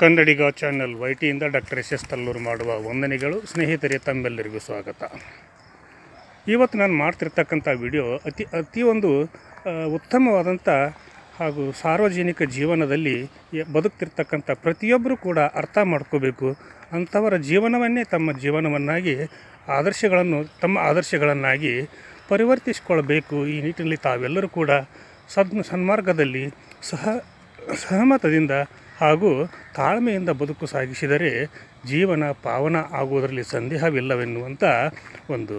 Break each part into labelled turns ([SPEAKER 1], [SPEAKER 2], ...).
[SPEAKER 1] ಕನ್ನಡಿಗ channel ವೈಟಿಯಿಂದ doctor S S Tallur ಮಾಡುವ ವಂದನೆಗಳು. ಸ್ನೇಹಿತರೆ, ತಮ್ಮೆಲ್ಲರಿಗೂ ಸ್ವಾಗತ. ಇವತ್ತು ನಾನು ಮಾಡ್ತಿರ್ತಕ್ಕಂಥ ವಿಡಿಯೋ ಅತಿ ಅತಿ ಒಂದು ಉತ್ತಮವಾದಂಥ ಹಾಗೂ ಸಾರ್ವಜನಿಕ ಜೀವನದಲ್ಲಿ ಬದುಕ್ತಿರ್ತಕ್ಕಂಥ ಪ್ರತಿಯೊಬ್ಬರು ಕೂಡ ಅರ್ಥ ಮಾಡ್ಕೋಬೇಕು. ಅಂಥವರ ಜೀವನವನ್ನೇ ತಮ್ಮ ಜೀವನವನ್ನಾಗಿ, ಆದರ್ಶಗಳನ್ನು, ತಮ್ಮ ಆದರ್ಶಗಳನ್ನಾಗಿ ಪರಿವರ್ತಿಸಿಕೊಳ್ಬೇಕು. ಈ ನಿಟ್ಟಿನಲ್ಲಿ ತಾವೆಲ್ಲರೂ ಕೂಡ ಸದ್ ಸನ್ಮಾರ್ಗದಲ್ಲಿ ಸಹ, ಸಹಮತದಿಂದ ಹಾಗೂ ತಾಳ್ಮೆಯಿಂದ ಬದುಕು ಸಾಗಿಸಿದರೆ ಜೀವನ ಪಾವನ ಆಗುವುದರಲ್ಲಿ ಸಂದೇಹವಿಲ್ಲವೆನ್ನುವಂಥ ಒಂದು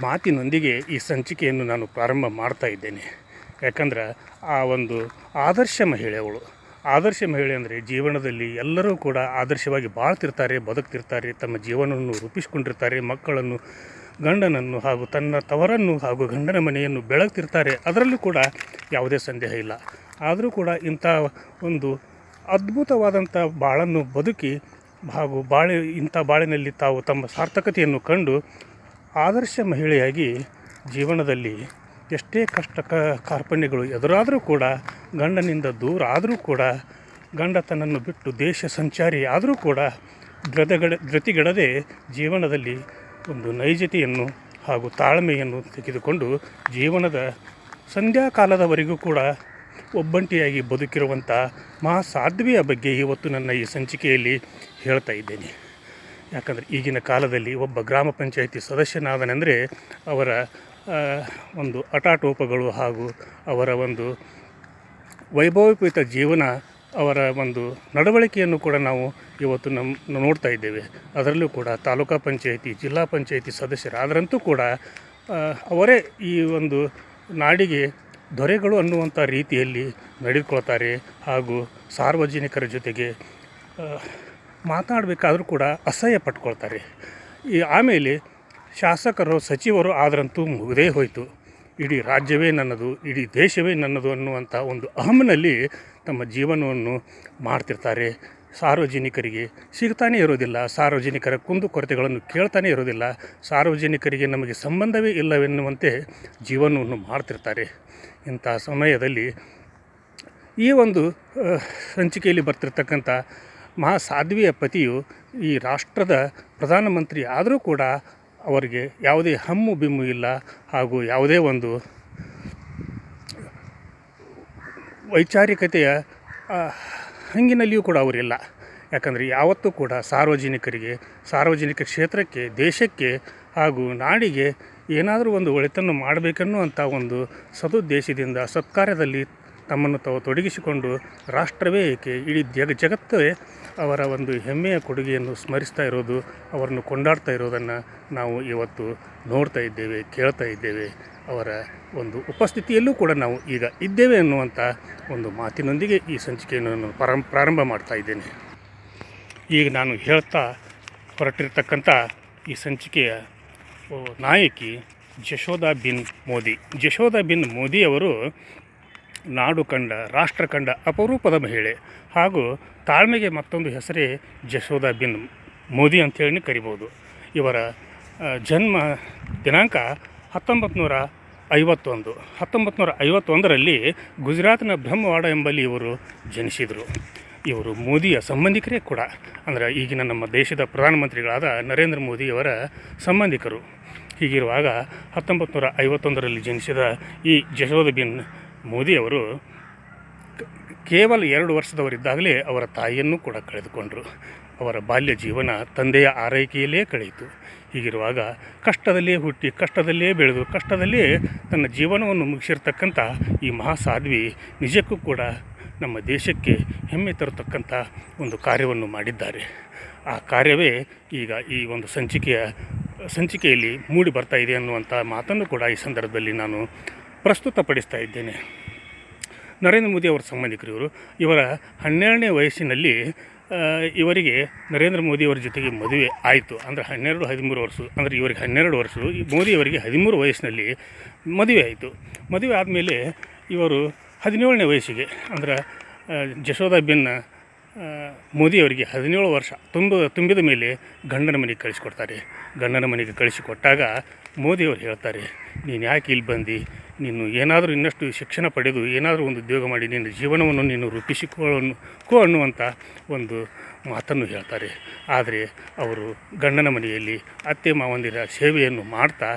[SPEAKER 1] ಮಾತಿನೊಂದಿಗೆ ಈ ಸಂಚಿಕೆಯನ್ನು ನಾನು ಪ್ರಾರಂಭ ಮಾಡ್ತಾ ಇದ್ದೇನೆ. ಯಾಕಂದ್ರೆ ಆ ಒಂದು ಆದರ್ಶ ಮಹಿಳೆಯವಳು ಆದರ್ಶ ಮಹಿಳೆ ಅಂದರೆ ಜೀವನದಲ್ಲಿ ಎಲ್ಲರೂ ಕೂಡ ಆದರ್ಶವಾಗಿ ಬಾಳ್ತಿರ್ತಾರೆ, ಬದುಕ್ತಿರ್ತಾರೆ, ತಮ್ಮ ಜೀವನವನ್ನು ರೂಪಿಸಿಕೊಂಡಿರ್ತಾರೆ, ಮಕ್ಕಳನ್ನು, ಗಂಡನನ್ನು ಹಾಗೂ ತನ್ನ ತವರನ್ನು ಹಾಗೂ ಗಂಡನ ಮನೆಯನ್ನು ಬೆಳಗ್ತಿರ್ತಾರೆ. ಅದರಲ್ಲೂ ಕೂಡ ಯಾವುದೇ ಸಂದೇಹ ಇಲ್ಲ. ಆದರೂ ಕೂಡ ಇಂಥ ಒಂದು ಅದ್ಭುತವಾದಂಥ ಬಾಳನ್ನು ಬದುಕಿ ಹಾಗೂ ಬಾಳೆ ಇಂಥ ಬಾಳಿನಲ್ಲಿ ತಾವು ತಮ್ಮ ಸಾರ್ಥಕತೆಯನ್ನು ಕಂಡು ಆದರ್ಶ ಮಹಿಳೆಯಾಗಿ ಜೀವನದಲ್ಲಿ ಎಷ್ಟೇ ಕಷ್ಟ ಕಾರ್ಪಣ್ಯಗಳು ಎದುರಾದರೂ ಕೂಡ, ಗಂಡನಿಂದ ದೂರ ಆದರೂ ಕೂಡ ಗಂಡ ತನ್ನನ್ನು ಬಿಟ್ಟು ದೇಶ ಸಂಚಾರಿ ಆದರೂ ಕೂಡ ಧೃತಗಡ ಧೃತಿಗೆಡದೆ ಜೀವನದಲ್ಲಿ ಒಂದು ನೈಜತೆಯನ್ನು ಹಾಗೂ ತಾಳ್ಮೆಯನ್ನು ತೆಗೆದುಕೊಂಡು ಜೀವನದ ಸಂಧ್ಯಾಕಾಲದವರೆಗೂ ಕೂಡ ಒಬ್ಬಂಟಿಯಾಗಿ ಬದುಕಿರುವಂಥ ಮಹಾ ಸಾಧ್ವಿಯ ಬಗ್ಗೆ ಇವತ್ತು ನನ್ನ ಈ ಸಂಚಿಕೆಯಲ್ಲಿ ಹೇಳ್ತಾ ಇದ್ದೇನೆ. ಯಾಕಂದರೆ ಈಗಿನ ಕಾಲದಲ್ಲಿ ಒಬ್ಬ ಗ್ರಾಮ ಪಂಚಾಯಿತಿ ಸದಸ್ಯನಾದನೆಂದರೆ ಅವರ ಒಂದು ಅಟಾಟೋಪಗಳು ಹಾಗೂ ಅವರ ಒಂದು ವೈಭವೋಪೇತ ಜೀವನ, ಅವರ ಒಂದು ನಡವಳಿಕೆಯನ್ನು ಕೂಡ ನಾವು ಇವತ್ತು ನಮ್ಮ ನೋಡ್ತಾ ಇದ್ದೇವೆ. ಅದರಲ್ಲೂ ಕೂಡ ತಾಲೂಕಾ ಪಂಚಾಯಿತಿ, ಜಿಲ್ಲಾ ಪಂಚಾಯಿತಿ ಸದಸ್ಯರಾದರಂತೂ ಕೂಡ ಅವರೇ ಈ ಒಂದು ನಾಡಿಗೆ ದೊರೆಗಳು ಅನ್ನುವಂಥ ರೀತಿಯಲ್ಲಿ ನಡೆದುಕೊಳ್ತಾರೆ ಹಾಗೂ ಸಾರ್ವಜನಿಕರ ಜೊತೆಗೆ ಮಾತಾಡಬೇಕಾದ್ರೂ ಕೂಡ ಅಸಹ್ಯ ಪಟ್ಕೊಳ್ತಾರೆ. ಈ ಆಮೇಲೆ ಶಾಸಕರು, ಸಚಿವರು ಆದರಂತೂ ಮುಗದೇ ಹೋಯಿತು. ಇಡೀ ರಾಜ್ಯವೇ ನನ್ನದು, ಇಡೀ ದೇಶವೇ ನನ್ನದು ಅನ್ನುವಂಥ ಒಂದು ಅಹಮ್ನಲ್ಲಿ ತಮ್ಮ ಜೀವನವನ್ನು ಮಾಡ್ತಿರ್ತಾರೆ. ಸಾರ್ವಜನಿಕರಿಗೆ ಸಿಗ್ತಾನೇ ಇರೋದಿಲ್ಲ, ಸಾರ್ವಜನಿಕರ ಕುಂದುಕೊರತೆಗಳನ್ನು ಕೇಳ್ತಾನೇ ಇರೋದಿಲ್ಲ, ಸಾರ್ವಜನಿಕರಿಗೆ ನಮಗೆ ಸಂಬಂಧವೇ ಇಲ್ಲವೆನ್ನುವಂತೆ ಜೀವನವನ್ನು ಮಾಡ್ತಿರ್ತಾರೆ. ಇಂಥ ಸಮಯದಲ್ಲಿ ಈ ಒಂದು ಸಂಚಿಕೆಯಲ್ಲಿ ಬರ್ತಿರ್ತಕ್ಕಂಥ ಮಹಾ ಸಾಧ್ವಿಯ ಪತಿಯು ಈ ರಾಷ್ಟ್ರದ ಪ್ರಧಾನಮಂತ್ರಿ ಆದರೂ ಕೂಡ ಅವರಿಗೆ ಯಾವುದೇ ಹಮ್ಮು ಬಿಮ್ಮು ಇಲ್ಲ ಹಾಗೂ ಯಾವುದೇ ಒಂದು ವೈಚಾರಿಕತೆಯ ಹಂಗಿನಲ್ಲಿಯೂ ಕೂಡ ಅವರಿಲ್ಲ. ಯಾಕಂದರೆ ಯಾವತ್ತೂ ಕೂಡ ಸಾರ್ವಜನಿಕರಿಗೆ, ಸಾರ್ವಜನಿಕ ಕ್ಷೇತ್ರಕ್ಕೆ, ದೇಶಕ್ಕೆ ಹಾಗೂ ನಾಡಿಗೆ ಏನಾದರೂ ಒಂದು ಒಳಿತನ್ನು ಮಾಡಬೇಕೆನ್ನುವಂಥ ಒಂದು ಸದುದ್ದೇಶದಿಂದ ಸತ್ಕಾರ್ಯದಲ್ಲಿ ತಮ್ಮನ್ನು ತಾವು ತೊಡಗಿಸಿಕೊಂಡು ರಾಷ್ಟ್ರವೇ ಏಕೆ? ಇಡೀ ಜಗ ಜಗತ್ತೇ ಅವರ ಒಂದು ಹೆಮ್ಮೆಯ ಕೊಡುಗೆಯನ್ನು ಸ್ಮರಿಸ್ತಾ ಇರೋದು, ಅವರನ್ನು ಕೊಂಡಾಡ್ತಾ ಇರೋದನ್ನು ನಾವು ಇವತ್ತು ನೋಡ್ತಾ ಇದ್ದೇವೆ, ಕೇಳ್ತಾ ಇದ್ದೇವೆ. ಅವರ ಒಂದು ಉಪಸ್ಥಿತಿಯಲ್ಲೂ ಕೂಡ ನಾವು ಈಗ ಇದ್ದೇವೆ ಅನ್ನುವಂಥ ಒಂದು ಮಾತಿನೊಂದಿಗೆ ಈ ಸಂಚಿಕೆಯನ್ನು ನಾನು ಪ್ರಾರಂಭ ಮಾಡ್ತಾ ಇದ್ದೇನೆ. ಈಗ ನಾನು ಹೇಳ್ತಾ ಹೊರಟಿರ್ತಕ್ಕಂಥ ಈ ಸಂಚಿಕೆಯ ನಾಯಕಿ ಜಶೋದಾ ಬಿನ್ ಮೋದಿ. ಜಶೋದಾ ಬಿನ್ ಮೋದಿಯವರು ನಾಡು ಕಂಡ, ರಾಷ್ಟ್ರ ಕಂಡ ಅಪರೂಪದ ಮಹಿಳೆ ಹಾಗೂ ತಾಳ್ಮೆಗೆ ಮತ್ತೊಂದು ಹೆಸರೇ ಜಶೋದಾ ಬಿನ್ ಮೋದಿ ಅಂತೇಳಿ ಕರಿಬೋದು. ಇವರ ಜನ್ಮ ದಿನಾಂಕ ಹತ್ತೊಂಬತ್ತು ನೂರ ಐವತ್ತೊಂದು. ಹತ್ತೊಂಬತ್ತು ನೂರ ಐವತ್ತೊಂದರಲ್ಲಿ ಗುಜರಾತ್ನ ಬ್ರಹ್ಮವಾಡ ಎಂಬಲ್ಲಿ ಇವರು ಜನಿಸಿದರು. ಇವರು ಮೋದಿಯ ಸಂಬಂಧಿಕರೇ ಕೂಡ. ಅಂದರೆ ಈಗಿನ ನಮ್ಮ ದೇಶದ ಪ್ರಧಾನಮಂತ್ರಿಗಳಾದ ನರೇಂದ್ರ ಮೋದಿಯವರ ಸಂಬಂಧಿಕರು. ಹೀಗಿರುವಾಗ ಹತ್ತೊಂಬತ್ತು ನೂರ ಐವತ್ತೊಂದರಲ್ಲಿ ಜನಿಸಿದ ಈ ಜಶೋದಬಿನ್ ಮೋದಿಯವರು ಕೇವಲ ಎರಡು ವರ್ಷದವರಿದ್ದಾಗಲೇ ಅವರ ತಾಯಿಯನ್ನು ಕೂಡ ಕಳೆದುಕೊಂಡರು. ಅವರ ಬಾಲ್ಯ ಜೀವನ ತಂದೆಯ ಆರೈಕೆಯಲ್ಲೇ ಕಳೆಯಿತು. ಹೀಗಿರುವಾಗ ಕಷ್ಟದಲ್ಲೇ ಹುಟ್ಟಿ, ಕಷ್ಟದಲ್ಲೇ ಬೆಳೆದು, ಕಷ್ಟದಲ್ಲೇ ತನ್ನ ಜೀವನವನ್ನು ಮುಗಿಸಿರ್ತಕ್ಕಂಥ ಈ ಮಹಾಸಾಧ್ವಿ ನಿಜಕ್ಕೂ ಕೂಡ ನಮ್ಮ ದೇಶಕ್ಕೆ ಹೆಮ್ಮೆ ತರತಕ್ಕಂಥ ಒಂದು ಕಾರ್ಯವನ್ನು ಮಾಡಿದ್ದಾರೆ. ಆ ಕಾರ್ಯವೇ ಈಗ ಈ ಒಂದು ಸಂಚಿಕೆಯ, ಸಂಚಿಕೆಯಲ್ಲಿ ಮೂಡಿ ಬರ್ತಾ ಇದೆ ಅನ್ನುವಂಥ ಮಾತನ್ನು ಕೂಡ ಈ ಸಂದರ್ಭದಲ್ಲಿ ನಾನು ಪ್ರಸ್ತುತಪಡಿಸ್ತಾ ಇದ್ದೇನೆ. ನರೇಂದ್ರ ಮೋದಿ ಅವರ ಸಂಬಂಧಿಕರು ಇವರು ಇವರ ಹನ್ನೆರಡನೇ ವಯಸ್ಸಿನಲ್ಲಿ ಇವರಿಗೆ ನರೇಂದ್ರ ಮೋದಿಯವರ ಜೊತೆಗೆ ಮದುವೆ ಆಯಿತು. ಅಂದರೆ ಹನ್ನೆರಡು, ಹದಿಮೂರು ವರ್ಷ, ಅಂದರೆ ಇವರಿಗೆ ಹನ್ನೆರಡು ವರ್ಷ ಮೋದಿಯವರಿಗೆ ಹದಿಮೂರು ವಯಸ್ಸಿನಲ್ಲಿ ಮದುವೆ ಆಯಿತು. ಮದುವೆ ಆದಮೇಲೆ ಇವರು ಹದಿನೇಳನೇ ವಯಸ್ಸಿಗೆ ಅಂದರೆ ಆ, ಮೋದಿಯವರಿಗೆ ಹದಿನೇಳು ವರ್ಷ ತುಂಬ ತುಂಬಿದ ಮೇಲೆ ಗಂಡನ ಮನೆಗೆ ಕಳಿಸಿಕೊಡ್ತಾರೆ. ಗಂಡನ ಮನೆಗೆ ಕಳಿಸಿಕೊಟ್ಟಾಗ ಮೋದಿಯವರು ಹೇಳ್ತಾರೆ ನೀನು ಯಾಕೆ ಇಲ್ಲಿ ಬಂದು? ನೀನು ಏನಾದರೂ ಇನ್ನಷ್ಟು ಶಿಕ್ಷಣ ಪಡೆದು ಏನಾದರೂ ಒಂದು ಉದ್ಯೋಗ ಮಾಡಿ ನಿನ್ನ ಜೀವನವನ್ನು ನೀನು ರೂಪಿಸಿಕೊಳ್ಳನ್ನು ಕೋ ಅನ್ನುವಂಥ ಒಂದು ಮಾತನ್ನು ಹೇಳ್ತಾರೆ. ಆದರೆ ಅವರು ಗಂಡನ ಮನೆಯಲ್ಲಿ ಅತ್ತೆ ಮಾವಂದಿರ ಸೇವೆಯನ್ನು ಮಾಡ್ತಾ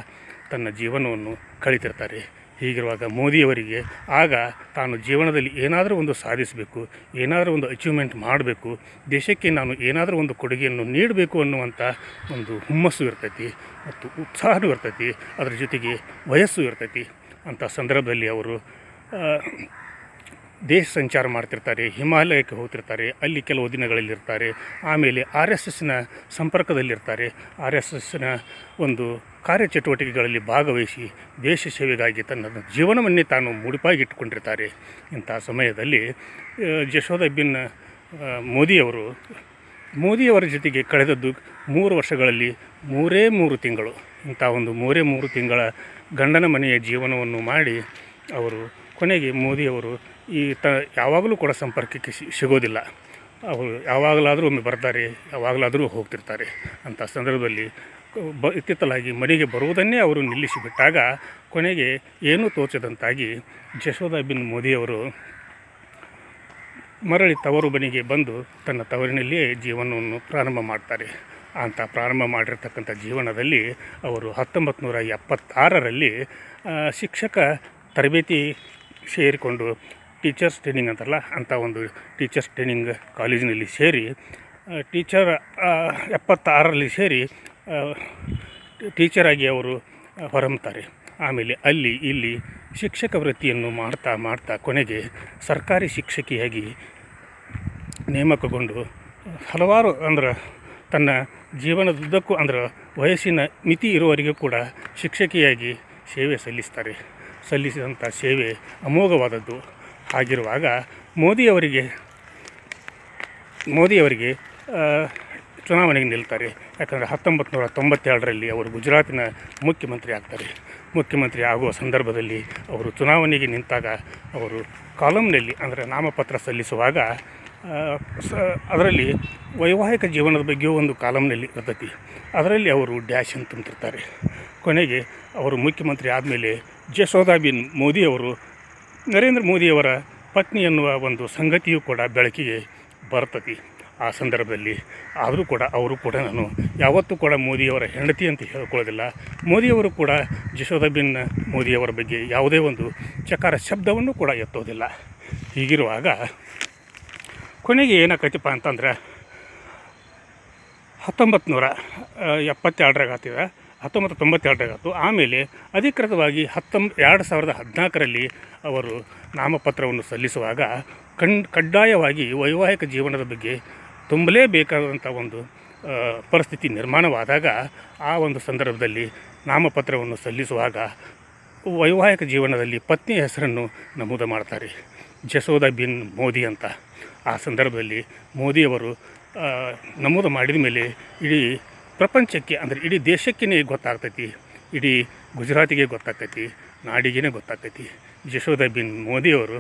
[SPEAKER 1] ತನ್ನ ಜೀವನವನ್ನು ಕಳೀತಿರ್ತಾರೆ ಹೀಗಿರುವಾಗ ಮೋದಿಯವರಿಗೆ ಆಗ ತಾನು ಜೀವನದಲ್ಲಿ ಏನಾದರೂ ಒಂದು ಸಾಧಿಸಬೇಕು, ಏನಾದರೂ ಒಂದು ಅಚೀವ್ಮೆಂಟ್ ಮಾಡಬೇಕು, ದೇಶಕ್ಕೆ ನಾನು ಏನಾದರೂ ಒಂದು ಕೊಡುಗೆಯನ್ನು ನೀಡಬೇಕು ಅನ್ನುವಂಥ ಒಂದು ಹುಮ್ಮಸ್ಸು ಇರ್ತೈತಿ ಮತ್ತು ಉತ್ಸಾಹವೂ ಇರ್ತೈತಿ. ಅದರ ಜೊತೆಗೆ ವಯಸ್ಸು ಇರ್ತೈತಿ. ಅಂಥ ಸಂದರ್ಭದಲ್ಲಿ ಅವರು ದೇಶ ಸಂಚಾರ ಮಾಡ್ತಿರ್ತಾರೆ ಹಿಮಾಲಯಕ್ಕೆ ಹೋಗ್ತಿರ್ತಾರೆ ಅಲ್ಲಿ ಕೆಲವು ದಿನಗಳಲ್ಲಿರ್ತಾರೆ ಆಮೇಲೆ ಆರ್ ಎಸ್ ಎಸ್ನ ಸಂಪರ್ಕದಲ್ಲಿರ್ತಾರೆ. ಆರ್ ಎಸ್ ಎಸ್ನ ಒಂದು ಕಾರ್ಯಚಟುವಟಿಕೆಗಳಲ್ಲಿ ಭಾಗವಹಿಸಿ ದೇಶ ಸೇವೆಗಾಗಿ ತನ್ನ ಜೀವನವನ್ನೇ ತಾನು ಮುಡಿಪಾಗಿಟ್ಟುಕೊಂಡಿರ್ತಾರೆ. ಇಂಥ ಸಮಯದಲ್ಲಿ ಆ, ಜಶೋದ ಬಿನ್ ಮೋದಿಯವರು ಮೋದಿಯವರ ಜೊತೆಗೆ ಕಳೆದದ್ದು ಮೂರು ವರ್ಷಗಳಲ್ಲಿ ಮೂರೇ ಮೂರು ತಿಂಗಳು. ಇಂಥ ಒಂದು ಮೂರೇ ಮೂರು ತಿಂಗಳ ಗಂಡನ ಮನೆಯ ಜೀವನವನ್ನು ಮಾಡಿ ಅವರು ಕೊನೆಗೆ ಮೋದಿಯವರು ಈ ತ ಯಾವಾಗಲೂ ಕೂಡ ಸಂಪರ್ಕಕ್ಕೆ ಸಿಗೋದಿಲ್ಲ. ಅವರು ಯಾವಾಗಲಾದರೂ ಒಮ್ಮೆ ಬರ್ತಾರೆ, ಯಾವಾಗಲಾದರೂ ಹೋಗ್ತಿರ್ತಾರೆ ಅಂಥ ಸಂದರ್ಭದಲ್ಲಿ ಬ ಇತ್ತಿತ್ತಲಾಗಿ ಮನೆಗೆ ಬರುವುದನ್ನೇ ಅವರು ನಿಲ್ಲಿಸಿಬಿಟ್ಟಾಗ ಕೊನೆಗೆ ಏನೂ ತೋಚದಂತಾಗಿ ಬಿನ್ ಮೋದಿಯವರು ಮರಳಿ ತವರು ಮನೆಗೆ ಬಂದು ತನ್ನ ತವರಿನಲ್ಲಿಯೇ ಜೀವನವನ್ನು ಪ್ರಾರಂಭ ಮಾಡ್ತಾರೆ. ಅಂತ ಪ್ರಾರಂಭ ಮಾಡಿರ್ತಕ್ಕಂಥ ಜೀವನದಲ್ಲಿ ಅವರು ಹತ್ತೊಂಬತ್ತು ನೂರ ಎಪ್ಪತ್ತಾರರಲ್ಲಿ ಶಿಕ್ಷಕ ತರಬೇತಿ ಸೇರಿಕೊಂಡು ಟೀಚರ್ಸ್ ಟ್ರೈನಿಂಗ್ ಅಂತಾರಲ್ಲ, ಅಂಥ ಒಂದು ಟೀಚರ್ಸ್ ಟ್ರೈನಿಂಗ್ ಕಾಲೇಜಿನಲ್ಲಿ ಸೇರಿ ಟೀಚರ್ ಎಪ್ಪತ್ತಾರರಲ್ಲಿ ಸೇರಿ ಟೀಚರಾಗಿ ಅವರು ಹೊರಹೊಮ್ತಾರೆ ಆಮೇಲೆ ಅಲ್ಲಿ, ಇಲ್ಲಿ ಶಿಕ್ಷಕ ವೃತ್ತಿಯನ್ನು ಮಾಡ್ತಾ ಮಾಡ್ತಾ ಕೊನೆಗೆ ಸರ್ಕಾರಿ ಶಿಕ್ಷಕಿಯಾಗಿ ನೇಮಕಗೊಂಡು ಹಲವಾರು ಅಂದ್ರೆ ತನ್ನ ಜೀವನದುದ್ದಕ್ಕೂ ಅಂದ್ರೆ ವಯಸ್ಸಿನ ಮಿತಿ ಇರುವವರೆಗೂ ಕೂಡ ಶಿಕ್ಷಕಿಯಾಗಿ ಸೇವೆ ಸಲ್ಲಿಸ್ತಾರೆ. ಸಲ್ಲಿಸಿದಂಥ ಸೇವೆ ಅಮೋಘವಾದದ್ದು ಆಗಿರುವಾಗ ಮೋದಿಯವರಿಗೆ ಮೋದಿಯವರಿಗೆ ಚುನಾವಣೆಗೆ ನಿಲ್ತಾರೆ. ಯಾಕಂದರೆ ಹತ್ತೊಂಬತ್ತು ನೂರ ತೊಂಬತ್ತೆರಡರಲ್ಲಿ ಅವರು ಗುಜರಾತಿನ ಮುಖ್ಯಮಂತ್ರಿ ಆಗ್ತಾರೆ. ಮುಖ್ಯಮಂತ್ರಿ ಆಗುವ ಸಂದರ್ಭದಲ್ಲಿ ಅವರು ಚುನಾವಣೆಗೆ ನಿಂತಾಗ ಅವರು ಕಾಲಮ್ನಲ್ಲಿ ಅಂದರೆ ನಾಮಪತ್ರ ಸಲ್ಲಿಸುವಾಗ ಸ, ಅದರಲ್ಲಿ ವೈವಾಹಿಕ ಜೀವನದ ಬಗ್ಗೆಯೂ ಒಂದು ಕಾಲಮ್ನಲ್ಲಿ ಇರ್ತೈತಿ. ಅದರಲ್ಲಿ ಅವರು ಡ್ಯಾಶ್ ತುಂಬಿರ್ತಾರೆ ಕೊನೆಗೆ ಅವರು ಮುಖ್ಯಮಂತ್ರಿ ಆದಮೇಲೆ ಜಸೋದಾಬಿನ್ ಮೋದಿಯವರು, ನರೇಂದ್ರ ಮೋದಿಯವರ ಪತ್ನಿ ಎನ್ನುವ ಒಂದು ಸಂಗತಿಯೂ ಕೂಡ ಬೆಳಕಿಗೆ ಬರ್ತತಿ ಆ ಸಂದರ್ಭದಲ್ಲಿ ಆದರೂ ಕೂಡ ಅವರು ಕೂಡ ನಾನು ಯಾವತ್ತೂ ಕೂಡ ಮೋದಿಯವರ ಹೆಂಡತಿ ಅಂತ ಹೇಳ್ಕೊಳ್ಳೋದಿಲ್ಲ. ಮೋದಿಯವರು ಕೂಡ ಜಶೋದಬಿನ್ ಮೋದಿಯವರ ಬಗ್ಗೆ ಯಾವುದೇ ಒಂದು ಚಕಾರ ಶಬ್ದವನ್ನು ಕೂಡ ಎತ್ತೋದಿಲ್ಲ. ಹೀಗಿರುವಾಗ ಕೊನೆಗೆ ಏನಾಕೈತಿಪ್ಪ ಅಂತಂದ್ರೆ ಹತ್ತೊಂಬತ್ತು ನೂರ ಎಪ್ಪತ್ತೆರಡರಾಗ ಹತ್ತೊಂಬತ್ತು ತೊಂಬತ್ತೆರಡರಾಗ ಆತು ಆಮೇಲೆ ಅಧಿಕೃತವಾಗಿ ಹತ್ತೊಂಬ ಎರಡು ಸಾವಿರದ ಹದಿನಾಲ್ಕರಲ್ಲಿ ಅವರು ನಾಮಪತ್ರವನ್ನು ಸಲ್ಲಿಸುವಾಗ ಕಣ್, ಕಡ್ಡಾಯವಾಗಿ ವೈವಾಹಿಕ ಜೀವನದ ಬಗ್ಗೆ ತುಂಬಲೇಬೇಕಾದಂಥ ಒಂದು ಪರಿಸ್ಥಿತಿ ನಿರ್ಮಾಣವಾದಾಗ ಆ ಒಂದು ಸಂದರ್ಭದಲ್ಲಿ ನಾಮಪತ್ರವನ್ನು ಸಲ್ಲಿಸುವಾಗ ವೈವಾಹಿಕ ಜೀವನದಲ್ಲಿ ಪತ್ನಿಯ ಹೆಸರನ್ನು ನಮೂದು ಮಾಡ್ತಾರೆ. ಜಸೋದಾ ಬಿನ್ ಮೋದಿ ಅಂತ. ಆ ಸಂದರ್ಭದಲ್ಲಿ ಮೋದಿಯವರು ನಮೂದು ಮಾಡಿದ ಮೇಲೆ ಇಡೀ ಪ್ರಪಂಚಕ್ಕೆ, ಅಂದರೆ ಇಡೀ ದೇಶಕ್ಕೇ ಗೊತ್ತಾಗ್ತೈತಿ. ಇಡೀ ಗುಜರಾತಿಗೆ ಗೊತ್ತಾಗ್ತೈತಿ ನಾಡಿಗೆ ಗೊತ್ತಾಗ್ತೈತಿ. ಯಶೋಧ ಬಿನ್ ಮೋದಿಯವರು,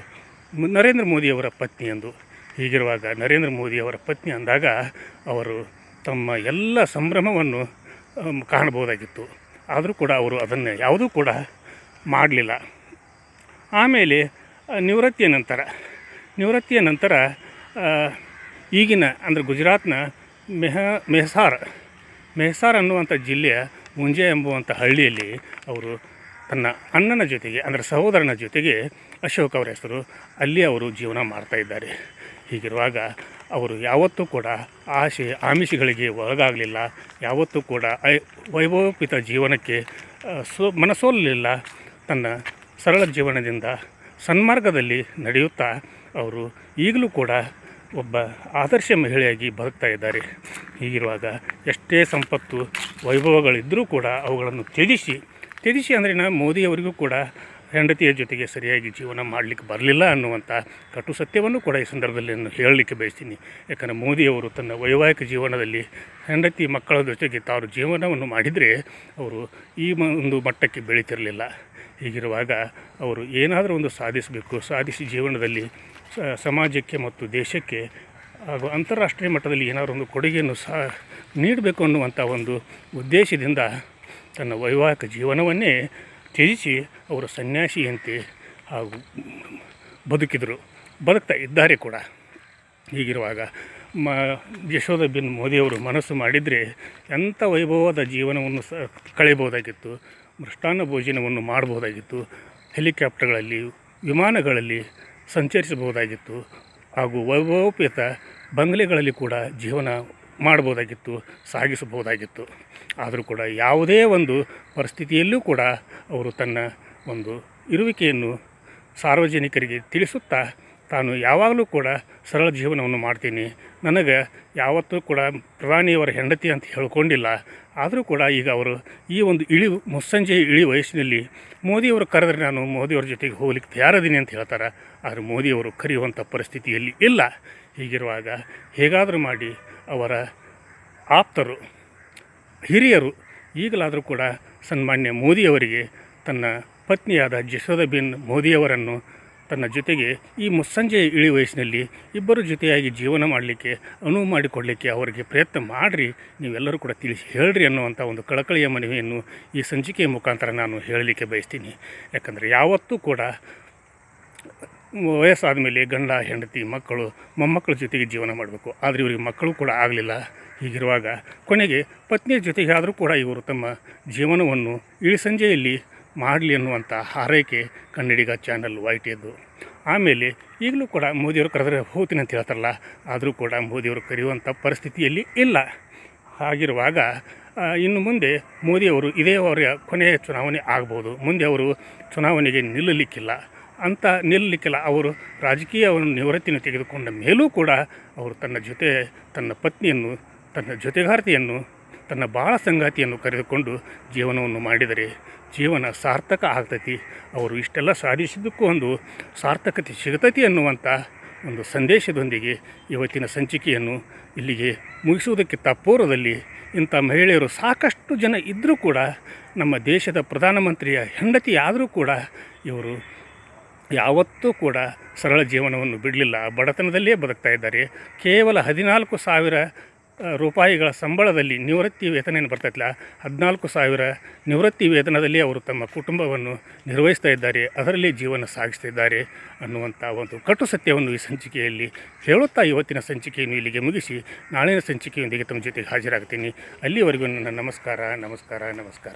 [SPEAKER 1] ನರೇಂದ್ರ ಮೋದಿಯವರ ಪತ್ನಿ ಎಂದು. ಹೀಗಿರುವಾಗ ನರೇಂದ್ರ ಮೋದಿಯವರ ಪತ್ನಿ ಅಂದಾಗ ಅವರು ತಮ್ಮ ಎಲ್ಲ ಸಂಭ್ರಮವನ್ನು ಕಾಣಬಹುದಾಗಿತ್ತು. ಆದರೂ ಕೂಡ ಅವರು ಅದನ್ನು ಯಾವುದೂ ಕೂಡ ಮಾಡಲಿಲ್ಲ. ಆಮೇಲೆ ನಿವೃತ್ತಿಯ ನಂತರ ನಿವೃತ್ತಿಯ ನಂತರ ಈಗಿನ, ಅಂದರೆ ಗುಜರಾತ್ನ ಮೆಹ, ಮೆಹಸಾರ್ ಮೆಹಸಾರ್ ಅನ್ನುವಂಥ ಜಿಲ್ಲೆಯ ಮುಂಜೆ ಎಂಬುವಂಥ ಹಳ್ಳಿಯಲ್ಲಿ ಅವರು ತನ್ನ ಅಣ್ಣನ ಜೊತೆಗೆ, ಅಂದರೆ ಸಹೋದರನ ಜೊತೆಗೆ ಅಶೋಕ್ ಅವರ ಹೆಸರು, ಅಲ್ಲಿ ಅವರು ಜೀವನ ಮಾಡ್ತಾ ಇದ್ದಾರೆ. ಹೀಗಿರುವಾಗ ಅವರು ಯಾವತ್ತೂ ಕೂಡ ಆಶೆ, ಆಮಿಷಗಳಿಗೆ ಒಳಗಾಗಲಿಲ್ಲ. ಯಾವತ್ತೂ ಕೂಡ ಐ, ವೈಭವೋಪಿತ ಜೀವನಕ್ಕೆ ಸೋ, ಮನಸೋಲಿಲ್ಲ. ತನ್ನ ಸರಳ ಜೀವನದಿಂದ ಸನ್ಮಾರ್ಗದಲ್ಲಿ ನಡೆಯುತ್ತಾ ಅವರು ಈಗಲೂ ಕೂಡ ಒಬ್ಬ ಆದರ್ಶ ಮಹಿಳೆಯಾಗಿ ಬದುಕ್ತಾ ಇದ್ದಾರೆ. ಹೀಗಿರುವಾಗ ಎಷ್ಟೇ ಸಂಪತ್ತು ವೈಭವಗಳಿದ್ದರೂ ಕೂಡ ಅವುಗಳನ್ನು ತ್ಯಜಿಸಿ ತ್ಯಜಿಸಿ ಅಂದರೆ ನಾ ಮೋದಿಯವರಿಗೂ ಕೂಡ ಹೆಂಡತಿಯ ಜೊತೆಗೆ ಸರಿಯಾಗಿ ಜೀವನ ಮಾಡಲಿಕ್ಕೆ ಬರಲಿಲ್ಲ ಅನ್ನುವಂಥ ಕಟು ಸತ್ಯವನ್ನು ಕೂಡ ಈ ಸಂದರ್ಭದಲ್ಲಿ ನಾನು ಹೇಳಲಿಕ್ಕೆ ಬಯಸ್ತೀನಿ. ಯಾಕಂದರೆ ಮೋದಿಯವರು ತನ್ನ ವೈವಾಹಿಕ ಜೀವನದಲ್ಲಿ ಹೆಂಡತಿ ಮಕ್ಕಳ ಜೊತೆಗೆ ತಾವು ಜೀವನವನ್ನು ಮಾಡಿದರೆ ಅವರು ಈ ಒಂದು ಮಟ್ಟಕ್ಕೆ ಬೆಳೀತಿರಲಿಲ್ಲ. ಹೀಗಿರುವಾಗ ಅವರು ಏನಾದರೂ ಒಂದು ಸಾಧಿಸಬೇಕು, ಸಾಧಿಸಿ ಜೀವನದಲ್ಲಿ ಸಮಾಜಕ್ಕೆ ಮತ್ತು ದೇಶಕ್ಕೆ ಹಾಗೂ ಅಂತಾರಾಷ್ಟ್ರೀಯ ಮಟ್ಟದಲ್ಲಿ ಏನಾದರೂ ಒಂದು ಕೊಡುಗೆಯನ್ನು ಸಹ ನೀಡಬೇಕು ಅನ್ನುವಂಥ ಒಂದು ಉದ್ದೇಶದಿಂದ ತನ್ನ ವೈವಾಹಿಕ ಜೀವನವನ್ನೇ ತ್ಯಜಿಸಿ ಅವರು ಸನ್ಯಾಸಿಯಂತೆ ಹಾಗೂ ಬದುಕಿದರು, ಬದುಕ್ತಾ ಇದ್ದಾರೆ ಕೂಡ. ಹೀಗಿರುವಾಗ ಮ, ಯಶೋಧ ಬಿನ್ ಮೋದಿಯವರು ಮನಸ್ಸು ಮಾಡಿದರೆ ಎಂಥ ವೈಭವದ ಜೀವನವನ್ನು ಸಹ ಕಳೆಯಬಹುದಾಗಿತ್ತು, ಮೃಷ್ಟಾನ್ನ ಭೋಜನವನ್ನು ಮಾಡಬಹುದಾಗಿತ್ತು, ಹೆಲಿಕಾಪ್ಟರ್ಗಳಲ್ಲಿ, ವಿಮಾನಗಳಲ್ಲಿ ಸಂಚರಿಸಬಹುದಾಗಿತ್ತು ಹಾಗೂ ವೈಭವೋಪೇತ ಬಂಗ್ಲೆಗಳಲ್ಲಿ ಕೂಡ ಜೀವನ ಮಾಡ್ಬೋದಾಗಿತ್ತು ಸಾಗಿಸಬಹುದಾಗಿತ್ತು. ಆದರೂ ಕೂಡ ಯಾವುದೇ ಒಂದು ಪರಿಸ್ಥಿತಿಯಲ್ಲೂ ಕೂಡ ಅವರು ತನ್ನ ಒಂದು ಇರುವಿಕೆಯನ್ನು ಸಾರ್ವಜನಿಕರಿಗೆ ತಿಳಿಸುತ್ತಾ ತಾನು ಯಾವಾಗಲೂ ಕೂಡ ಸರಳ ಜೀವನವನ್ನು ಮಾಡ್ತೀನಿ. ನನಗೆ ಯಾವತ್ತೂ ಕೂಡ ಪ್ರಧಾನಿಯವರ ಹೆಂಡತಿ ಅಂತ ಹೇಳ್ಕೊಂಡಿಲ್ಲ. ಆದರೂ ಕೂಡ ಈಗ ಅವರು ಈ ಒಂದು ಇಳಿ ಮುಸ್ಸಂಜೆ ಇಳಿ ವಯಸ್ಸಿನಲ್ಲಿ ಮೋದಿಯವರು ಕರೆದ್ರೆ ನಾನು ಮೋದಿಯವ್ರ ಜೊತೆಗೆ ಹೋಗ್ಲಿಕ್ಕೆ ತಯಾರದೀನಿ ಅಂತ ಹೇಳ್ತಾರೆ. ಆದರೆ ಮೋದಿಯವರು ಕರೆಯುವಂಥ ಪರಿಸ್ಥಿತಿಯಲ್ಲಿ ಇಲ್ಲ. ಹೀಗಿರುವಾಗ ಹೇಗಾದರೂ ಮಾಡಿ ಅವರ ಆಪ್ತರು, ಹಿರಿಯರು, ಈಗಲಾದರೂ ಕೂಡ ಸನ್ಮಾನ್ಯ ಮೋದಿಯವರಿಗೆ ತನ್ನ ಪತ್ನಿಯಾದ ಜಶೋದಬಿನ್ ಮೋದಿಯವರನ್ನು ತನ್ನ ಜೊತೆಗೆ ಈ ಮುಸ್ಸಂಜೆ ಇಳಿ ವಯಸ್ಸಿನಲ್ಲಿ ಇಬ್ಬರು ಜೊತೆಯಾಗಿ ಜೀವನ ಮಾಡಲಿಕ್ಕೆ, ಅನುವು ಮಾಡಿಕೊಡಲಿಕ್ಕೆ ಅವರಿಗೆ ಪ್ರಯತ್ನ ಮಾಡಿರಿ. ನೀವೆಲ್ಲರೂ ಕೂಡ ತಿಳಿಸಿ ಹೇಳ್ರಿ ಅನ್ನುವಂಥ ಒಂದು ಕಳಕಳಿಯ ಮನವಿಯನ್ನು ಈ ಸಂಚಿಕೆಯ ಮುಖಾಂತರ ನಾನು ಹೇಳಲಿಕ್ಕೆ ಬಯಸ್ತೀನಿ. ಯಾಕಂದರೆ ಯಾವತ್ತೂ ಕೂಡ ವಯಸ್ಸಾದ ಮೇಲೆ ಗಂಡ, ಹೆಂಡತಿ, ಮಕ್ಕಳು, ಮೊಮ್ಮಕ್ಕಳ ಜೊತೆಗೆ ಜೀವನ ಮಾಡಬೇಕು. ಆದರೆ ಇವರಿಗೆ ಮಕ್ಕಳು ಕೂಡ ಆಗಲಿಲ್ಲ. ಹೀಗಿರುವಾಗ ಕೊನೆಗೆ ಪತ್ನಿಯ ಜೊತೆಗೆ ಆದರೂ ಕೂಡ ಇವರು ತಮ್ಮ ಜೀವನವನ್ನು ಇಳಿಸಂಜೆಯಲ್ಲಿ ಮಾಡಲಿ ಅನ್ನುವಂಥ ಹಾರೈಕೆ ಕನ್ನಡಿಗ ಚಾನಲ್ ವೈಟಿಯದ್ದು. ಆಮೇಲೆ ಈಗಲೂ ಕೂಡ ಮೋದಿಯವರು ಕರೆದ್ರೆ ಹೋಗ್ತೀನಿ ಅಂತ ಹೇಳ್ತಾರಲ್ಲ, ಆದರೂ ಕೂಡ ಮೋದಿಯವರು ಕರೆಯುವಂಥ ಪರಿಸ್ಥಿತಿಯಲ್ಲಿ ಇಲ್ಲ. ಹಾಗಿರುವಾಗ ಇನ್ನು ಮುಂದೆ ಮೋದಿಯವರು ಇದೇ ಅವರ ಕೊನೆಯ ಚುನಾವಣೆ ಆಗ್ಬೋದು. ಮುಂದೆ ಅವರು ಚುನಾವಣೆಗೆ ನಿಲ್ಲಲಿಕ್ಕಿಲ್ಲ. ಅಂತ ನಿಲ್ಲಲಿಕ್ಕಿಲ್ಲ. ಅವರು ರಾಜಕೀಯವನ್ನು ನಿವೃತ್ತಿಯನ್ನು ತೆಗೆದುಕೊಂಡ ಮೇಲೂ ಕೂಡ ಅವರು ತನ್ನ ಜೊತೆ, ತನ್ನ ಪತ್ನಿಯನ್ನು, ತನ್ನ ಜೊತೆಗಾರ್ತಿಯನ್ನು ತನ್ನ ಬಾಳ ಸಂಗಾತಿಯನ್ನು ಕರೆದುಕೊಂಡು ಜೀವನವನ್ನು ಮಾಡಿದರೆ ಜೀವನ ಸಾರ್ಥಕ ಆಗ್ತೈತಿ. ಅವರು ಇಷ್ಟೆಲ್ಲ ಸಾಧಿಸಿದ್ದಕ್ಕೂ ಒಂದು ಸಾರ್ಥಕತೆ ಸಿಗ್ತೈತಿ ಅನ್ನುವಂಥ ಒಂದು ಸಂದೇಶದೊಂದಿಗೆ ಇವತ್ತಿನ ಸಂಚಿಕೆಯನ್ನು ಇಲ್ಲಿಗೆ ಮುಗಿಸುವುದಕ್ಕೆ ತಪ್ಪೂರದಲ್ಲಿ ಇಂಥ ಮಹಿಳೆಯರು ಸಾಕಷ್ಟು ಜನ ಇದ್ದರೂ ಕೂಡ, ನಮ್ಮ ದೇಶದ ಪ್ರಧಾನಮಂತ್ರಿಯ ಹೆಂಡತಿ ಆದರೂ ಕೂಡ ಇವರು ಯಾವತ್ತೂ ಕೂಡ ಸರಳ ಜೀವನವನ್ನು ಬಿಡಲಿಲ್ಲ. ಬಡತನದಲ್ಲೇ ಬದುಕ್ತಾ ಇದ್ದಾರೆ. ಕೇವಲ ಹದಿನಾಲ್ಕು ಸಾವಿರ ರೂಪಾಯಿಗಳ ಸಂಬಳದಲ್ಲಿ ನಿವೃತ್ತಿ ವೇತನ ಏನು ಬರ್ತೈತಲ್ಲ ಹದಿನಾಲ್ಕು ಸಾವಿರ ನಿವೃತ್ತಿ ವೇತನದಲ್ಲಿ ಅವರು ತಮ್ಮ ಕುಟುಂಬವನ್ನು ನಿರ್ವಹಿಸ್ತಾ ಇದ್ದಾರೆ, ಅದರಲ್ಲಿ ಜೀವನ ಸಾಗಿಸ್ತಿದ್ದಾರೆ ಅನ್ನುವಂಥ ಒಂದು ಕಟು ಸತ್ಯವನ್ನು ಈ ಸಂಚಿಕೆಯಲ್ಲಿ ಹೇಳುತ್ತಾ ಇವತ್ತಿನ ಸಂಚಿಕೆಯನ್ನು ಇಲ್ಲಿಗೆ ಮುಗಿಸಿ, ನಾಳಿನ ಸಂಚಿಕೆಯೊಂದಿಗೆ ತಮ್ಮ ಜೊತೆಗೆ ಹಾಜರಾಗ್ತೀನಿ. ಅಲ್ಲಿವರೆಗೂ ನನ್ನ ನಮಸ್ಕಾರ ನಮಸ್ಕಾರ ನಮಸ್ಕಾರ.